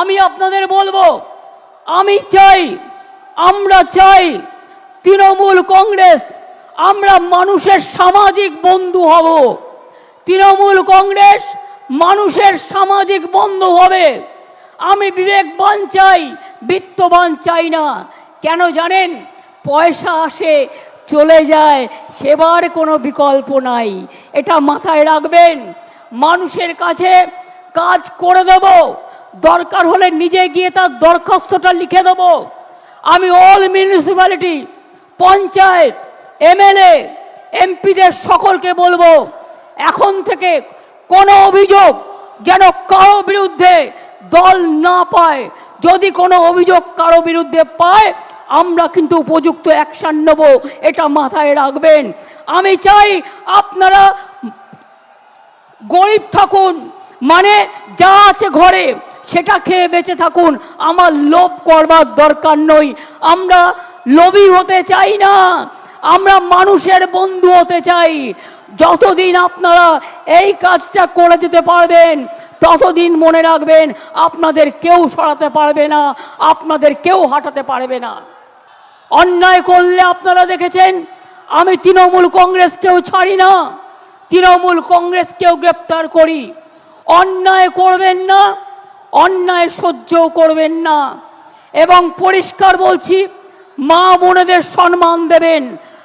আমি আপনাদের বলব, আমি চাই, আমরা চাই তৃণমূল কংগ্রেস, আমরা মানুষের সামাজিক বন্ধু হব। তৃণমূল কংগ্রেস মানুষের সামাজিক বন্ধু হবে। আমি বিবেকবান চাই, বিত্তবান চাই না। কেন জানেন? পয়সা আসে, চলে যায়, সেবার কোনো বিকল্প নাই। এটা মাথায় রাখবেন। মানুষের কাছে কাজ করে দেব। দরকার হলে নিজে গিয়ে তার দরখাস্তটা লিখে দেব। আমি অল মিউনিসিপ্যালিটি পঞ্চায়েত, এমএলএ, এমপিদের সকলকে বলব, এখন থেকে কোনো অভিযোগ যেন কারও বিরুদ্ধে দল না পায়। যদি কোনো অভিযোগ কারও বিরুদ্ধে পায়, আমরা কিন্তু উপযুক্ত অ্যাকশন নেব, এটা মাথায় রাখবেন। আমি চাই আপনারা গরিব থাকুন মানে যা আছে ঘরে সেটা খেয়ে বেঁচে থাকুন। আমার লোভ করবার দরকার নই। আমরা লোভী হতে চাই না। আমরা মানুষের বন্ধু হতে চাই। যতদিন আপনারা এই কাজটা করে যেতে পারবেন, ততদিন মনে রাখবেন, আপনাদের কেউ সরাতে পারবে না, আপনাদের কেউ হাঁটাতে পারবে না। অন্যায় করলে আপনারা দেখেছেন, আমি তৃণমূল কংগ্রেসকেও ছাড়ি না। তৃণমূল কংগ্রেসকেও গ্রেপ্তার করি। অন্যায় করবেন না অন্যায় সহ্যও করবেন না। এবং পরিষ্কার বলছি মা বোনেদের সম্মান দেবেন।